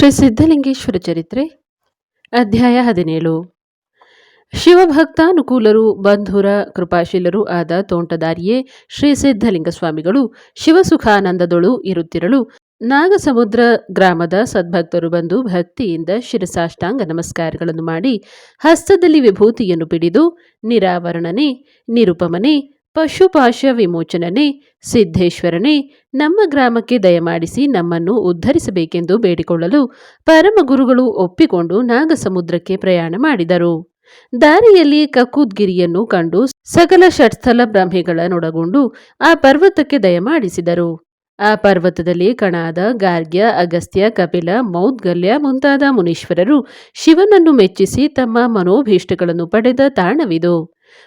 ಶ್ರೀ ಸಿದ್ಧಲಿಂಗೇಶ್ವರ ಚರಿತ್ರೆ, ಅಧ್ಯಾಯ ಹದಿನೇಳು. ಶಿವಭಕ್ತಾನುಕೂಲರು, ಬಂಧುರ, ಕೃಪಾಶೀಲರೂ ಆದ ತೋಂಟದಾರಿಯೇ ಶ್ರೀ ಸಿದ್ಧಲಿಂಗ ಸ್ವಾಮಿಗಳು ಶಿವಸುಖಾನಂದದೊಳು ಇರುತ್ತಿರಲು ನಾಗಸಮುದ್ರ ಗ್ರಾಮದ ಸದ್ಭಕ್ತರು ಬಂದು ಭಕ್ತಿಯಿಂದ ಶಿರಸಾಷ್ಟಾಂಗ ನಮಸ್ಕಾರಗಳನ್ನು ಮಾಡಿ ಹಸ್ತದಲ್ಲಿ ವಿಭೂತಿಯನ್ನು ಪಿಡಿದು ನಿರಾವರಣನೆ, ನಿರುಪಮನೆ ಪಶುಪಾಶ ವಿಮೋಚನನೆ ಸಿದ್ದೇಶ್ವರನೇ ನಮ್ಮ ಗ್ರಾಮಕ್ಕೆ ದಯಮಾಡಿಸಿ ನಮ್ಮನ್ನು ಉದ್ಧರಿಸಬೇಕೆಂದು ಬೇಡಿಕೊಳ್ಳಲು ಪರಮಗುರುಗಳು ಒಪ್ಪಿಕೊಂಡು ನಾಗಸಮುದ್ರಕ್ಕೆ ಪ್ರಯಾಣ ಮಾಡಿದರು. ದಾರಿಯಲ್ಲಿ ಕಕ್ಕುದ್ಗಿರಿಯನ್ನು ಕಂಡು ಸಕಲ ಷಟ್ಸ್ಥಲ ಬ್ರಹ್ಮೆಗಳನ್ನೊಳಗೊಂಡು ಆ ಪರ್ವತಕ್ಕೆ ದಯಮಾಡಿಸಿದರು. ಆ ಪರ್ವತದಲ್ಲಿ ಕಣಾದ ಗಾರ್ಗ್ಯ, ಅಗಸ್ತ್ಯ, ಕಪಿಲ, ಮೌದ್ಗಲ್ಯ ಮುಂತಾದ ಮುನೀಶ್ವರರು ಶಿವನನ್ನು ಮೆಚ್ಚಿಸಿ ತಮ್ಮ ಮನೋಭೀಷ್ಟಗಳನ್ನು ಪಡೆದ ತಾಣವಿದು.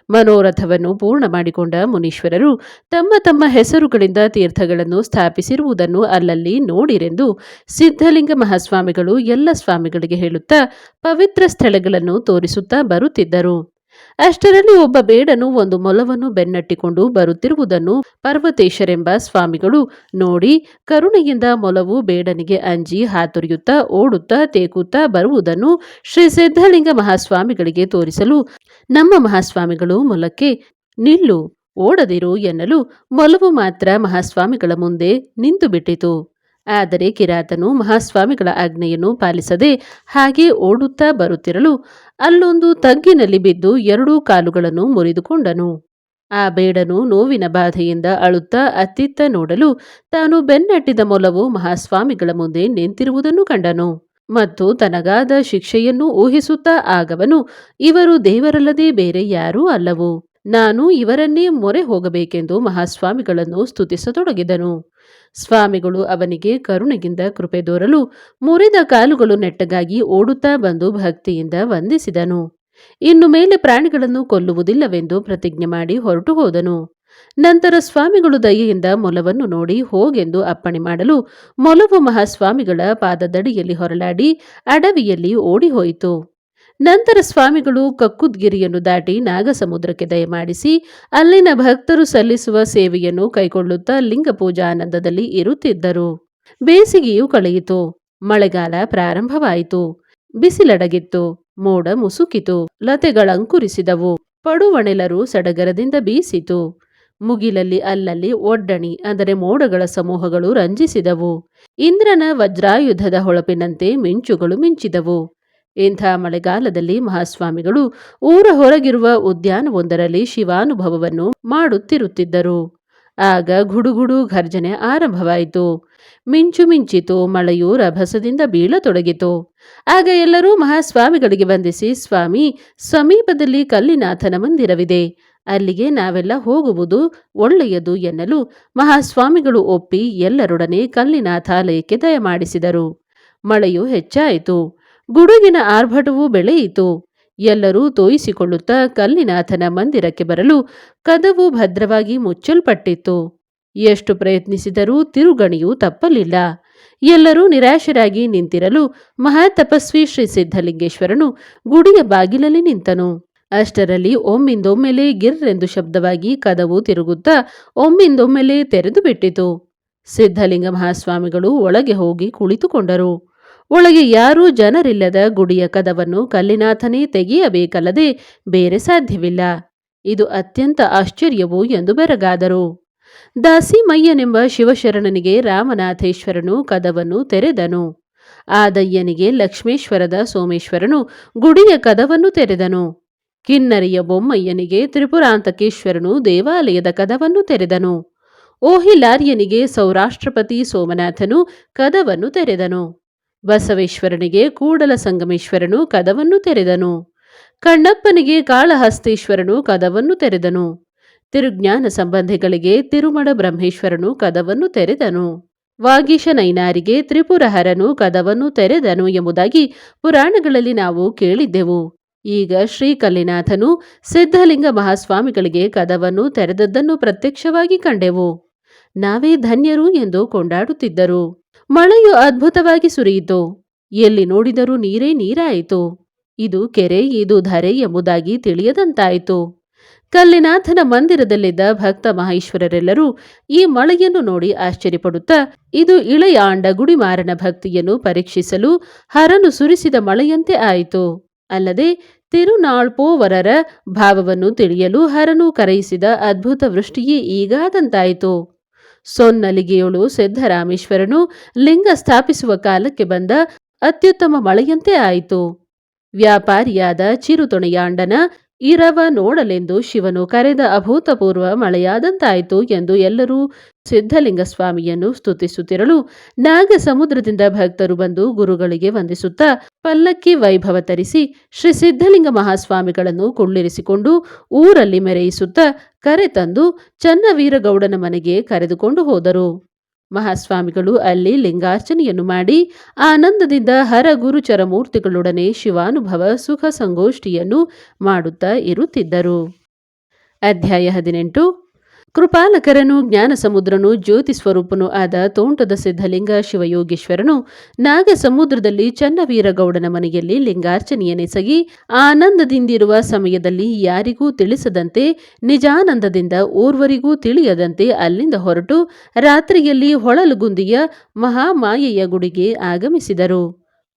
ಮನೋರಥವನ್ನು ಪೂರ್ಣ ಮಾಡಿಕೊಂಡ ಮುನೀಶ್ವರರು ತಮ್ಮ ತಮ್ಮ ಹೆಸರುಗಳಿಂದ ತೀರ್ಥಗಳನ್ನು ಸ್ಥಾಪಿಸಿರುವುದನ್ನು ಅಲ್ಲಲ್ಲಿ ನೋಡಿರೆಂದು ಸಿದ್ಧಲಿಂಗ ಮಹಾಸ್ವಾಮಿಗಳು ಎಲ್ಲ ಸ್ವಾಮಿಗಳಿಗೆ ಹೇಳುತ್ತಾ ಪವಿತ್ರ ಸ್ಥಳಗಳನ್ನು ತೋರಿಸುತ್ತಾ ಬರುತ್ತಿದ್ದರು. ಅಷ್ಟರಲ್ಲಿ ಒಬ್ಬ ಬೇಡನು ಒಂದು ಮೊಲವನ್ನು ಬೆನ್ನಟ್ಟಿಕೊಂಡು ಬರುತ್ತಿರುವುದನ್ನು ಪರ್ವತೇಶರೆಂಬ ಸ್ವಾಮಿಗಳು ನೋಡಿ ಕರುಣೆಯಿಂದ ಮೊಲವು ಬೇಡನಿಗೆ ಅಂಜಿ ಹಾತೊರೆಯುತ್ತಾ ಓಡುತ್ತಾ ತೇಕುತ್ತಾ ಬರುವುದನ್ನು ಶ್ರೀ ಸಿದ್ಧಲಿಂಗ ಮಹಾಸ್ವಾಮಿಗಳಿಗೆ ತೋರಿಸಲು ನಮ್ಮ ಮಹಾಸ್ವಾಮಿಗಳು ಮೊಲಕ್ಕೆ ನಿಲ್ಲು, ಓಡದಿರು ಎನ್ನಲು ಮೊಲವು ಮಾತ್ರ ಮಹಾಸ್ವಾಮಿಗಳ ಮುಂದೆ ನಿಂತು ಬಿಟ್ಟಿತು ಆದರೆ ಕಿರಾತನು ಮಹಾಸ್ವಾಮಿಗಳ ಆಜ್ಞೆಯನ್ನು ಪಾಲಿಸದೆ ಹಾಗೆ ಓಡುತ್ತಾ ಬರುತ್ತಿರಲು ಅಲ್ಲೊಂದು ತಗ್ಗಿನಲ್ಲಿ ಬಿದ್ದು ಎರಡೂ ಕಾಲುಗಳನ್ನು ಮುರಿದುಕೊಂಡನು. ಆ ಬೇಡನು ನೋವಿನ ಬಾಧೆಯಿಂದ ಅಳುತ್ತಾ ಅತ್ತಿತ್ತ ನೋಡಲು ತಾನು ಬೆನ್ನಟ್ಟಿದ ಮೊಲವು ಮಹಾಸ್ವಾಮಿಗಳ ಮುಂದೆ ನಿಂತಿರುವುದನ್ನು ಕಂಡನು. ಮತ್ತು ತನಗಾದ ಶಿಕ್ಷೆಯನ್ನು ಊಹಿಸುತ್ತಾ ಆಗವನು, ಇವರು ದೇವರಲ್ಲದೆ ಬೇರೆ ಯಾರೂ ಅಲ್ಲವು. ನಾನು ಇವರನ್ನೇ ಮೊರೆ ಹೋಗಬೇಕೆಂದು ಮಹಾಸ್ವಾಮಿಗಳನ್ನು ಸ್ತುತಿಸತೊಡಗಿದನು. ಸ್ವಾಮಿಗಳು ಅವನಿಗೆ ಕರುಣೆಗಿಂದ ಕೃಪೆ ದೋರಲು ಮುರಿದ ಕಾಲುಗಳು ನೆಟ್ಟಗಾಗಿ ಓಡುತ್ತಾ ಬಂದು ಭಕ್ತಿಯಿಂದ ವಂದಿಸಿದನು. ಇನ್ನು ಮೇಲೆ ಪ್ರಾಣಿಗಳನ್ನು ಕೊಲ್ಲುವುದಿಲ್ಲವೆಂದು ಪ್ರತಿಜ್ಞೆ ಮಾಡಿ ಹೊರಟು ಹೋದನು. ನಂತರ ಸ್ವಾಮಿಗಳು ದಯೆಯಿಂದ ಮೊಲವನ್ನು ನೋಡಿ ಹೋಗೆಂದು ಅಪ್ಪಣೆ ಮಾಡಲು ಮೊಲವು ಮಹಾಸ್ವಾಮಿಗಳ ಪಾದದಡಿಯಲ್ಲಿ ಹೊರಲಾಡಿ ಅಡವಿಯಲ್ಲಿ ಓಡಿ ಹೋಯಿತು ನಂತರ ಸ್ವಾಮಿಗಳು ಕಕ್ಕುದ್ಗಿರಿಯನ್ನು ದಾಟಿ ನಾಗಸಮುದ್ರಕ್ಕೆ ದಯಮಾಡಿಸಿ, ಅಲ್ಲಿನ ಭಕ್ತರು ಸಲ್ಲಿಸುವ ಸೇವೆಯನ್ನು ಕೈಗೊಳ್ಳುತ್ತಾ ಲಿಂಗ ಪೂಜಾನಂದದಲ್ಲಿ ಇರುತ್ತಿದ್ದರು. ಬೇಸಿಗೆಯು ಕಳೆಯಿತು. ಮಳೆಗಾಲ ಪ್ರಾರಂಭವಾಯಿತು. ಬಿಸಿಲಡಗಿತ್ತು. ಮೋಡ ಮುಸುಕಿತು. ಲತೆಗಳಂಕುರಿಸಿದವು ಪಡುವಣೆಲರು ಸಡಗರದಿಂದ ಬೀಸಿತು. ಮುಗಿಲಲ್ಲಿ ಅಲ್ಲಲ್ಲಿ ಒಡ್ಡಣಿ, ಅಂದರೆ ಮೋಡಗಳ ಸಮೂಹಗಳು ರಂಜಿಸಿದವು. ಇಂದ್ರನ ವಜ್ರಾಯುಧದ ಹೊಳಪಿನಂತೆ ಮಿಂಚುಗಳು ಮಿಂಚಿದವು. ಇಂಥ ಮಳೆಗಾಲದಲ್ಲಿ ಮಹಾಸ್ವಾಮಿಗಳು ಊರ ಹೊರಗಿರುವ ಉದ್ಯಾನವೊಂದರಲ್ಲಿ ಶಿವಾನುಭವವನ್ನು ಮಾಡುತ್ತಿರುತ್ತಿದ್ದರು. ಆಗ ಗುಡುಗುಡು ಘರ್ಜನೆ ಆರಂಭವಾಯಿತು. ಮಿಂಚು ಮಿಂಚಿತು ಮಳೆಯು ರಭಸದಿಂದ ಬೀಳತೊಡಗಿತು. ಆಗ ಎಲ್ಲರೂ ಮಹಾಸ್ವಾಮಿಗಳಿಗೆ ವಂದಿಸಿ, ಸ್ವಾಮಿ, ಸಮೀಪದಲ್ಲಿ ಕಲ್ಲಿನಾಥನ ಮಂದಿರವಿದೆ. ಅಲ್ಲಿಗೆ ನಾವೆಲ್ಲ ಹೋಗುವುದು ಒಳ್ಳೆಯದು ಎನ್ನಲು ಮಹಾಸ್ವಾಮಿಗಳು ಒಪ್ಪಿ ಎಲ್ಲರೊಡನೆ ಕಲ್ಲಿನಾಥಾಲಯಕ್ಕೆ ದಯಮಾಡಿಸಿದರು. ಮಳೆಯು ಹೆಚ್ಚಾಯಿತು. ಗುಡುಗಿನ ಆರ್ಭಟವೂ ಬೆಳೆಯಿತು. ಎಲ್ಲರೂ ತೋಯಿಸಿಕೊಳ್ಳುತ್ತಾ ಕಲ್ಲಿನಾಥನ ಮಂದಿರಕ್ಕೆ ಬರಲು ಕದವು ಭದ್ರವಾಗಿ ಮುಚ್ಚಲ್ಪಟ್ಟಿತ್ತು. ಎಷ್ಟು ಪ್ರಯತ್ನಿಸಿದರೂ ತಿರುಗಣಿಯು ತಪ್ಪಲಿಲ್ಲ. ಎಲ್ಲರೂ ನಿರಾಶರಾಗಿ ನಿಂತಿರಲು ಮಹಾತಪಸ್ವಿ ಶ್ರೀ ಸಿದ್ಧಲಿಂಗೇಶ್ವರನು ಗುಡಿಯ ಬಾಗಿಲಲ್ಲಿ ನಿಂತನು. ಅಷ್ಟರಲ್ಲಿ ಒಮ್ಮಿಂದೊಮ್ಮೆಲೆ ಗಿರ್ರೆಂದು ಶಬ್ದವಾಗಿ ಕದವು ತಿರುಗುತ್ತಾ ಒಮ್ಮಿಂದೊಮ್ಮೆಲೆ ತೆರೆದು ಬಿಟ್ಟಿತು ಸಿದ್ಧಲಿಂಗ ಮಹಾಸ್ವಾಮಿಗಳು ಒಳಗೆ ಹೋಗಿ ಕುಳಿತುಕೊಂಡರು. ಒಳಗೆ ಯಾರೂ ಜನರಿಲ್ಲದ ಗುಡಿಯ ಕದವನ್ನು ಕಲ್ಲಿನಾಥನೇ ತೆಗೆಯಬೇಕಲ್ಲದೆ ಬೇರೆ ಸಾಧ್ಯವಿಲ್ಲ. ಇದು ಅತ್ಯಂತ ಆಶ್ಚರ್ಯವು ಎಂದು ಬೆರಗಾದರು. ದಾಸಿಮಯ್ಯನೆಂಬ ಶಿವಶರಣನಿಗೆ ರಾಮನಾಥೇಶ್ವರನು ಕದವನ್ನು ತೆರೆದನು. ಆದಯ್ಯನಿಗೆ ಲಕ್ಷ್ಮೇಶ್ವರದ ಸೋಮೇಶ್ವರನು ಗುಡಿಯ ಕದವನ್ನು ತೆರೆದನು. ಕಿನ್ನರಿಯ ಬೊಮ್ಮಯ್ಯನಿಗೆ ತ್ರಿಪುರಾಂತಕೇಶ್ವರನು ದೇವಾಲಯದ ಕದವನ್ನು ತೆರೆದನು. ಓಹಿಲಾರ್ಯನಿಗೆ ಸೌರಾಷ್ಟ್ರಪತಿ ಸೋಮನಾಥನು ಕದವನ್ನು ತೆರೆದನು. ಬಸವೇಶ್ವರನಿಗೆ ಕೂಡಲ ಸಂಗಮೇಶ್ವರನು ಕದವನ್ನು ತೆರೆದನು. ಕಣ್ಣಪ್ಪನಿಗೆ ಕಾಳಹಸ್ತೇಶ್ವರನು ಕದವನ್ನು ತೆರೆದನು. ತಿರುಜ್ಞಾನ ಸಂಬಂಧಿಗಳಿಗೆ ತಿರುಮಡ ಬ್ರಹ್ಮೇಶ್ವರನು ಕದವನ್ನು ತೆರೆದನು. ವಾಗೀಶ ನೈನಾರಿಗೆ ತ್ರಿಪುರಹರನು ಕದವನ್ನು ತೆರೆದನು ಎಂಬುದಾಗಿ ಪುರಾಣಗಳಲ್ಲಿ ನಾವು ಕೇಳಿದ್ದೆವು. ಈಗ ಶ್ರೀ ಕಲ್ಲಿನಾಥನು ಸಿದ್ಧಲಿಂಗ ಮಹಾಸ್ವಾಮಿಗಳಿಗೆ ಕದವನ್ನು ತೆರೆದದ್ದನ್ನು ಪ್ರತ್ಯಕ್ಷವಾಗಿ ಕಂಡೆವು. ನಾವೇ ಧನ್ಯರು ಎಂದು ಕೊಂಡಾಡುತ್ತಿದ್ದರು. ಮಳೆಯು ಅದ್ಭುತವಾಗಿ ಸುರಿಯಿತು. ಎಲ್ಲಿ ನೋಡಿದರೂ ನೀರೇ ನೀರಾಯಿತು. ಇದು ಕೆರೆ, ಇದು ಧರೆ ಎಂಬುದಾಗಿ ತಿಳಿಯದಂತಾಯಿತು. ಕಲ್ಲಿನಾಥನ ಮಂದಿರದಲ್ಲಿದ್ದ ಭಕ್ತ ಮಹೇಶ್ವರರೆಲ್ಲರೂ ಈ ಮಳೆಯನ್ನು ನೋಡಿ ಆಶ್ಚರ್ಯಪಡುತ್ತಾ, ಇದು ಇಳೆಯಾಂಡ ಗುಡಿಮಾರನ ಭಕ್ತಿಯನ್ನು ಪರೀಕ್ಷಿಸಲು ಹರನು ಸುರಿಸಿದ ಮಳೆಯಂತೆ ಆಯಿತು. ಅಲ್ಲದೆ ತಿರುನಾಳ್ಪೋವರರ ಭಾವವನ್ನು ತಿಳಿಯಲು ಹರನು ಕರೆಯಿಸಿದ ಅದ್ಭುತ ವೃಷ್ಟಿಯೇ ಈಗಾದಂತಾಯಿತು. ಸೊನ್ನಲಿಗೆಯೊಳು ಸಿದ್ದರಾಮೇಶ್ವರನು ಲಿಂಗ ಸ್ಥಾಪಿಸುವ ಕಾಲಕ್ಕೆ ಬಂದ ಅತ್ಯುತ್ತಮ ಮಳೆಯಂತೆ ಆಯಿತು. ವ್ಯಾಪಾರಿಯಾದ ಚಿರುತೊಣೆಯಾಂಡನ ಇರವ ನೋಡಲೆಂದು ಶಿವನು ಕರೆದ ಅಭೂತಪೂರ್ವ ಮಳೆಯಾದಂತಾಯಿತು ಎಂದು ಎಲ್ಲರೂ ಸಿದ್ಧಲಿಂಗ ಸ್ವಾಮಿಯನ್ನು ಸ್ತುತಿಸುತ್ತಿರಲು ನಾಗ ಸಮುದ್ರದಿಂದ ಭಕ್ತರು ಬಂದು ಗುರುಗಳಿಗೆ ವಂದಿಸುತ್ತಾ ಪಲ್ಲಕ್ಕಿ ವೈಭವ ತರಿಸಿ ಶ್ರೀ ಸಿದ್ಧಲಿಂಗ ಮಹಾಸ್ವಾಮಿಗಳನ್ನು ಕುಳ್ಳಿರಿಸಿಕೊಂಡು ಊರಲ್ಲಿ ಮೆರೆಯಿಸುತ್ತಾ ಕರೆತಂದು ಚನ್ನವೀರಗೌಡನ ಮನೆಗೆ ಕರೆದುಕೊಂಡು ಹೋದರು. ಮಹಾಸ್ವಾಮಿಗಳು ಅಲ್ಲಿ ಲಿಂಗಾರ್ಚನೆಯನ್ನು ಮಾಡಿ ಆನಂದದಿಂದ ಹರ ಮೂರ್ತಿಗಳೊಡನೆ ಶಿವಾನುಭವ ಸುಖ ಸಂಗೋಷ್ಠಿಯನ್ನು ಮಾಡುತ್ತಾ ಇರುತ್ತಿದ್ದರು. ಅಧ್ಯಾಯ ಹದಿನೆಂಟು. ಕೃಪಾಲಕರನು, ಜ್ಞಾನಸಮುದ್ರನು ಜ್ಯೋತಿ ಸ್ವರೂಪನೂ ಆದ ತೋಂಟದ ಸಿದ್ಧಲಿಂಗ ಶಿವಯೋಗೇಶ್ವರನು, ನಾಗಸಮುದ್ರದಲ್ಲಿ ಚನ್ನವೀರಗೌಡನ ಮನೆಯಲ್ಲಿ ಲಿಂಗಾರ್ಚನೆಯನೆಸಗಿ ಆನಂದದಿಂದಿರುವ ಸಮಯದಲ್ಲಿ ಯಾರಿಗೂ ತಿಳಿಸದಂತೆ, ನಿಜಾನಂದದಿಂದ ಓರ್ವರಿಗೂ ತಿಳಿಯದಂತೆ ಅಲ್ಲಿಂದ ಹೊರಟು ರಾತ್ರಿಯಲ್ಲಿ ಹೊಳಲುಗುಂದಿಯ ಮಹಾಮಾಯೆಯ ಗುಡಿಗೆ ಆಗಮಿಸಿದರು.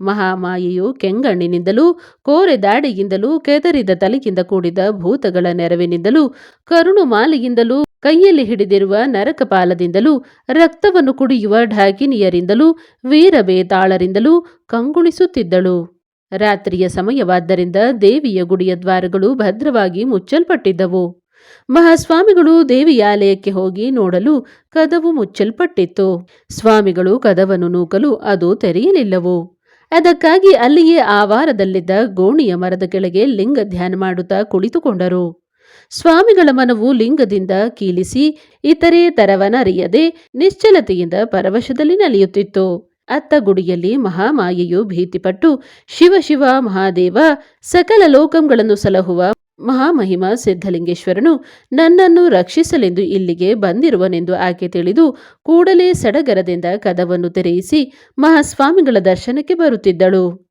ಮಹಾಮಾಯೆಯು ಕೆಂಗಣ್ಣಿನಿಂದಲೂ, ಕೋರೆ ದಾಡಿಯಿಂದಲೂ, ಕೆದರಿದ ತಲೆಯಿಂದ ಕೂಡಿದ ಭೂತಗಳ ನೆರವಿನಿಂದಲೂ, ಕರುಣು ಮಾಲೆಯಿಂದಲೂ ಕೈಯಲ್ಲಿ ಹಿಡಿದಿರುವ ನರಕಪಾಲದಿಂದಲೂ, ರಕ್ತವನ್ನು ಕುಡಿಯುವ ಢಾಕಿನಿಯರಿಂದಲೂ, ವೀರಬೇತಾಳರಿಂದಲೂ ಕಂಗುಳಿಸುತ್ತಿದ್ದಳು. ರಾತ್ರಿಯ ಸಮಯವಾದ್ದರಿಂದ ದೇವಿಯ ಗುಡಿಯ ದ್ವಾರಗಳು ಭದ್ರವಾಗಿ ಮುಚ್ಚಲ್ಪಟ್ಟಿದ್ದವು. ಮಹಾಸ್ವಾಮಿಗಳು ದೇವಿಯಾಲಯಕ್ಕೆ ಹೋಗಿ ನೋಡಲು ಕದವು ಮುಚ್ಚಲ್ಪಟ್ಟಿತ್ತು. ಸ್ವಾಮಿಗಳು ಕದವನ್ನು ನೂಕಲು ಅದು ತೆರೆಯಲಿಲ್ಲವು. ಅದಕ್ಕಾಗಿ ಅಲ್ಲಿಯೇ ಆವಾರದಲ್ಲಿದ್ದ ಗೋಣಿಯ ಮರದ ಕೆಳಗೆ ಲಿಂಗ ಧ್ಯಾನ ಮಾಡುತ್ತಾ ಕುಳಿತುಕೊಂಡರು. ಸ್ವಾಮಿಗಳ ಮನವು ಲಿಂಗದಿಂದ ಕೀಲಿಸಿ ಇತರೆ ತರವನರಿಯದೆ ನಿಶ್ಚಲತೆಯಿಂದ ಪರವಶದಲ್ಲಿ ನಲಿಯುತ್ತಿತ್ತು. ಅತ್ತ ಗುಡಿಯಲ್ಲಿ ಮಹಾಮಾಯೆಯು ಭೀತಿಪಟ್ಟು ಶಿವಶಿವ ಶಿವ ಮಹಾದೇವ ಸಕಲ ಲೋಕಂಗಳನ್ನು ಸಲಹುವ ಮಹಾಮಹಿಮ ಸಿದ್ಧಲಿಂಗೇಶ್ವರನು ನನ್ನನ್ನು ರಕ್ಷಿಸಲೆಂದು ಇಲ್ಲಿಗೆ ಬಂದಿರುವನೆಂದು ಆಕೆ ತಿಳಿದು ಕೂಡಲೇ ಸಡಗರದಿಂದ ಕದವನ್ನು ತೆರೆಯಿಸಿ ಮಹಾಸ್ವಾಮಿಗಳ ದರ್ಶನಕ್ಕೆ ಬರುತ್ತಿದ್ದಳು.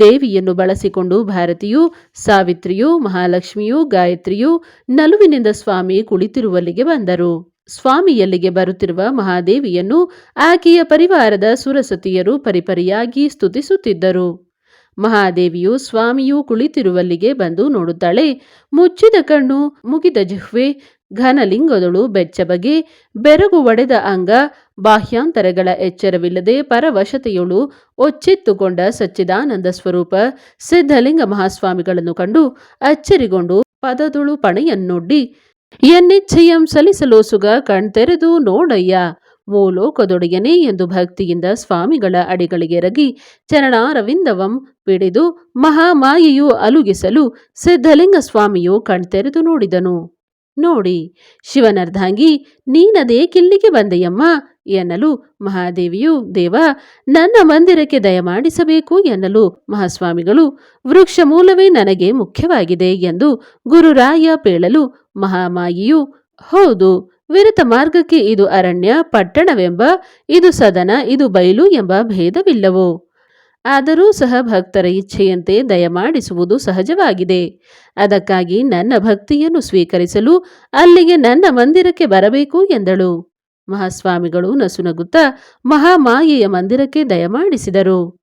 ದೇವಿಯನ್ನು ಬಳಸಿಕೊಂಡು ಭಾರತಿಯು, ಸಾವಿತ್ರಿಯು, ಮಹಾಲಕ್ಷ್ಮಿಯು, ಗಾಯತ್ರಿಯು ನಲುವಿನಿಂದ ಸ್ವಾಮಿ ಕುಳಿತಿರುವಲ್ಲಿಗೆ ಬಂದರು. ಸ್ವಾಮಿಯಲ್ಲಿಗೆ ಬರುತ್ತಿರುವ ಮಹಾದೇವಿಯನ್ನು ಆಕೆಯ ಪರಿವಾರದ ಸುರಸತಿಯರು ಪರಿಪರಿಯಾಗಿ ಸ್ತುತಿಸುತ್ತಿದ್ದರು. ಮಹಾದೇವಿಯು ಸ್ವಾಮಿಯು ಕುಳಿತಿರುವಲ್ಲಿಗೆ ಬಂದು ನೋಡುತ್ತಾಳೆ, ಮುಚ್ಚಿದ ಕಣ್ಣು, ಮುಗಿದ ಜಿಹ್ವೆ, ಘನಲಿಂಗದಳು ಬೆಚ್ಚಬಗೆ, ಬೆರಗು ಒಡೆದ ಅಂಗ ಬಾಹ್ಯಾಂತರಗಳ ಎಚ್ಚರವಿಲ್ಲದೆ ಪರವಶತೆಯೊಳು ಒಚ್ಚೆತ್ತುಕೊಂಡ ಸಚ್ಚಿದಾನಂದ ಸ್ವರೂಪ ಸಿದ್ಧಲಿಂಗ ಮಹಾಸ್ವಾಮಿಗಳನ್ನು ಕಂಡು ಅಚ್ಚರಿಗೊಂಡು ಪದದುಳು ಪಣೆಯನ್ನೊಡ್ಡಿ, ಎನ್ನಿಚ್ಛೆಯಂ ಸಲಿಸಲೋಸುಗ ಕಣ್ತೆರೆದು ನೋಡಯ್ಯ, ಮೂಲೋಕದೊಡೆಯನೇ ಎಂದು ಭಕ್ತಿಯಿಂದ ಸ್ವಾಮಿಗಳ ಅಡಿಗಳಿಗೆ ರಗಿ, ಚರಣಾರವಿಂದವಂ ಪಿಡಿದು ಮಹಾಮಾಯೆಯು ಅಲುಗಿಸಲು ಸಿದ್ಧಲಿಂಗ ಸ್ವಾಮಿಯು ಕಣ್ತೆರೆದು ನೋಡಿದನು. ನೋಡಿ, ಶಿವನರ್ಧಾಂಗಿ ನೀನದೇಕಿಲ್ಲಿಗೆ ಬಂದೆಯಮ್ಮ ಎನ್ನಲು ಮಹಾದೇವಿಯು, ದೇವ, ನನ್ನ ಮಂದಿರಕ್ಕೆ ದಯಮಾಡಿಸಬೇಕು ಎನ್ನಲು ಮಹಾಸ್ವಾಮಿಗಳು, ವೃಕ್ಷ ಮೂಲವೇ ನನಗೆ ಮುಖ್ಯವಾಗಿದೆ ಎಂದು ಗುರುರಾಯ ಪೇಳಲು ಮಹಾಮಾಯಿಯು, ಹೌದು, ವಿರತ ಮಾರ್ಗಕ್ಕೆ ಇದು ಅರಣ್ಯ, ಪಟ್ಟಣವೆಂಬ, ಇದು ಸದನ, ಇದು ಬಯಲು ಎಂಬ ಭೇದವಿಲ್ಲವು? ಆದರೂ ಸಹ ಭಕ್ತರ ಇಚ್ಛೆಯಂತೆ ದಯಮಾಡಿಸುವುದು ಸಹಜವಾಗಿದೆ. ಅದಕ್ಕಾಗಿ ನನ್ನ ಭಕ್ತಿಯನ್ನು ಸ್ವೀಕರಿಸಲು ಅಲ್ಲಿಗೆ ನನ್ನ ಮಂದಿರಕ್ಕೆ ಬರಬೇಕು ಎಂದಳು. ಮಹಾಸ್ವಾಮಿಗಳು ನಸುನಗುತ್ತಾ ಮಹಾಮಾಯೆಯ ಮಂದಿರಕ್ಕೆ ದಯಮಾಡಿಸಿದರು.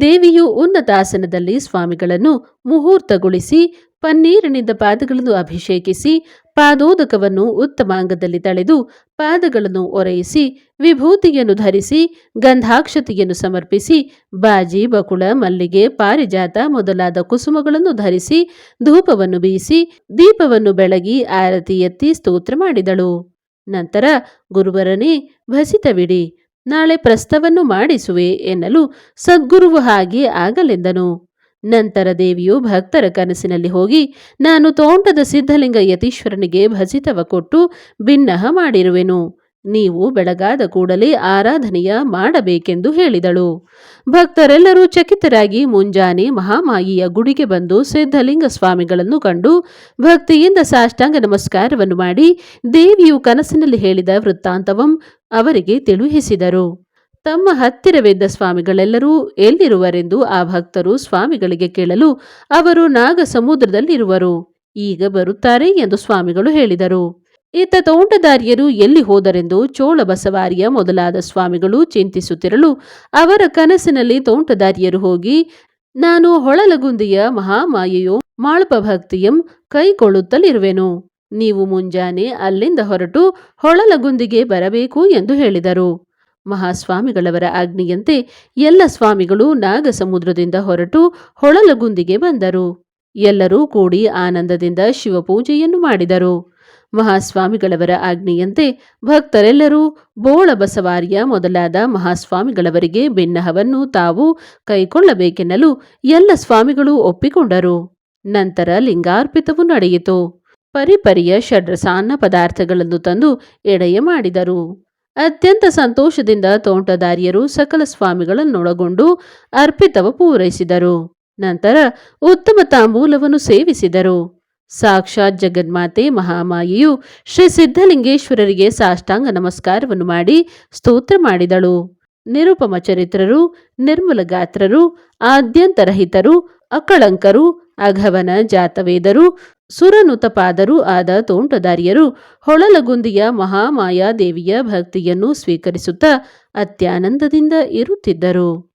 ದೇವಿಯು ಉನ್ನತಾಸನದಲ್ಲಿ ಸ್ವಾಮಿಗಳನ್ನು ಮುಹೂರ್ತಗೊಳಿಸಿ ಪನ್ನೀರಿನಿಂದ ಪಾದಗಳನ್ನು ಅಭಿಷೇಕಿಸಿ ಪಾದೋದಕವನ್ನು ಉತ್ತಮಾಂಗದಲ್ಲಿ ತಳೆದು ಪಾದಗಳನ್ನು ಒರೆಯಿಸಿ ವಿಭೂತಿಯನ್ನು ಧರಿಸಿ ಗಂಧಾಕ್ಷತೆಯನ್ನು ಸಮರ್ಪಿಸಿ ಬಾಜಿ, ಬಕುಳ, ಮಲ್ಲಿಗೆ, ಪಾರಿಜಾತ ಮೊದಲಾದ ಕುಸುಮಗಳನ್ನು ಧರಿಸಿ ಧೂಪವನ್ನು ಬೀಸಿ ದೀಪವನ್ನು ಬೆಳಗಿ ಆರತಿ ಎತ್ತಿ ಸ್ತೋತ್ರ ಮಾಡಿದಳು. ನಂತರ ಗುರುವರನೇ, ಭಸಿತವಿಡಿ, ನಾಳೆ ಪ್ರಸ್ತವನ್ನು ಮಾಡಿಸುವೆ ಎನ್ನಲು ಸದ್ಗುರುವು ಹಾಗೆ ಆಗಲೆಂದನು. ನಂತರ ದೇವಿಯು ಭಕ್ತರ ಕನಸಿನಲ್ಲಿ ಹೋಗಿ, ನಾನು ತೋಂಟದ ಸಿದ್ಧಲಿಂಗ ಯತೀಶ್ವರನಿಗೆ ಭಜಿತವ ಕೊಟ್ಟು ಭಿನ್ನಹ ಮಾಡಿರುವೆನು. ನೀವು ಬೆಳಗಾದ ಕೂಡಲೇ ಆರಾಧನೆಯ ಮಾಡಬೇಕೆಂದು ಹೇಳಿದಳು. ಭಕ್ತರೆಲ್ಲರೂ ಚಕಿತರಾಗಿ ಮುಂಜಾನೆ ಮಹಾಮಾಯಿಯ ಗುಡಿಗೆ ಬಂದು ಸಿದ್ಧಲಿಂಗ ಸ್ವಾಮಿಗಳನ್ನು ಕಂಡು ಭಕ್ತಿಯಿಂದ ಸಾಷ್ಟಾಂಗ ನಮಸ್ಕಾರವನ್ನು ಮಾಡಿ ದೇವಿಯು ಕನಸಿನಲ್ಲಿ ಹೇಳಿದ ವೃತ್ತಾಂತವಂ ಅವರಿಗೆ ತಿಳಿಹಿಸಿದರು. ತಮ್ಮ ಹತ್ತಿರವಿದ್ದ ಸ್ವಾಮಿಗಳೆಲ್ಲರೂ ಎಲ್ಲಿರುವರೆಂದು ಆ ಭಕ್ತರು ಸ್ವಾಮಿಗಳಿಗೆ ಕೇಳಲು ಅವರು ನಾಗ ಸಮುದ್ರದಲ್ಲಿರುವರು ಈಗ ಬರುತ್ತಾರೆ ಎಂದು ಸ್ವಾಮಿಗಳು ಹೇಳಿದರು. ಇತ್ತ ತೋಂಟದಾರ್ಯರು ಎಲ್ಲಿ ಹೋದರೆಂದು ಚೋಳ ಬಸವಾರಿಯ ಮೊದಲಾದ ಸ್ವಾಮಿಗಳು ಚಿಂತಿಸುತ್ತಿರಲು ಅವರ ಕನಸಿನಲ್ಲಿ ತೋಂಟದಾರ್ಯರು ಹೋಗಿ, ನಾನು ಹೊಳಲಗುಂದಿಯ ಮಹಾಮಾಯೆಯೋ ಮಾಳ್ಪ ಭಕ್ತಿಯಂ ಕೈಕೊಳ್ಳುತ್ತಲಿರುವೆನು. ನೀವು ಮುಂಜಾನೆ ಅಲ್ಲಿಂದ ಹೊರಟು ಹೊಳಲಗುಂದಿಗೆ ಬರಬೇಕು ಎಂದು ಹೇಳಿದರು. ಮಹಾಸ್ವಾಮಿಗಳವರ ಆಜ್ಞೆಯಂತೆ ಎಲ್ಲ ಸ್ವಾಮಿಗಳು ನಾಗಸಮುದ್ರದಿಂದ ಹೊರಟು ಹೊಳಲಗುಂದಿಗೆ ಬಂದರು. ಎಲ್ಲರೂ ಕೂಡಿ ಆನಂದದಿಂದ ಶಿವಪೂಜೆಯನ್ನು ಮಾಡಿದರು. ಮಹಾಸ್ವಾಮಿಗಳವರ ಆಜ್ಞೆಯಂತೆ ಭಕ್ತರೆಲ್ಲರೂ ಬೋಳ ಬಸವಾರ್ಯ ಮೊದಲಾದ ಮಹಾಸ್ವಾಮಿಗಳವರಿಗೆ ಬೆನ್ನಹವನ್ನು ತಾವು ಕೈಕೊಳ್ಳಬೇಕೆನ್ನಲು ಎಲ್ಲ ಸ್ವಾಮಿಗಳು ಒಪ್ಪಿಕೊಂಡರು. ನಂತರ ಲಿಂಗಾರ್ಪಿತವು ನಡೆಯಿತು. ಪರಿಪರಿಯ ಷಡ್ರಸಾನ್ನ ಪದಾರ್ಥಗಳನ್ನು ತಂದು ಎಡೆಯ ಮಾಡಿದರು. ಅತ್ಯಂತ ಸಂತೋಷದಿಂದ ತೋಂಟದಾರ್ಯರು ಸಕಲ ಸ್ವಾಮಿಗಳನ್ನೊಳಗೊಂಡು ಅರ್ಪಿತವ ಪೂರೈಸಿದರು. ನಂತರ ಉತ್ತಮ ತಾಂಬೂಲವನ್ನು ಸೇವಿಸಿದರು. ಸಾಕ್ಷಾತ್ ಜಗನ್ಮಾತೆ ಮಹಾಮಾಯಿಯು ಶ್ರೀ ಸಿದ್ಧಲಿಂಗೇಶ್ವರರಿಗೆ ಸಾಷ್ಟಾಂಗ ನಮಸ್ಕಾರವನ್ನು ಮಾಡಿ ಸ್ತೋತ್ರ ಮಾಡಿದಳು. ನಿರುಪಮ ಚರಿತ್ರರು, ನಿರ್ಮಲ ಗಾತ್ರರು ಆದ್ಯಂತರಹಿತರು ಅಕಳಂಕರು, ಅಘವನ ಜಾತವೇದರು ಸುರನುತಪಾದರೂ ಆದ ತೋಂಟದಾರ್ಯರು ಹೊಳಲಗುಂದಿಯ ಮಹಾಮಾಯಾದೇವಿಯ ಭಕ್ತಿಯನ್ನು ಸ್ವೀಕರಿಸುತ್ತಾ ಅತ್ಯಾನಂದದಿಂದ ಇರುತ್ತಿದ್ದರು.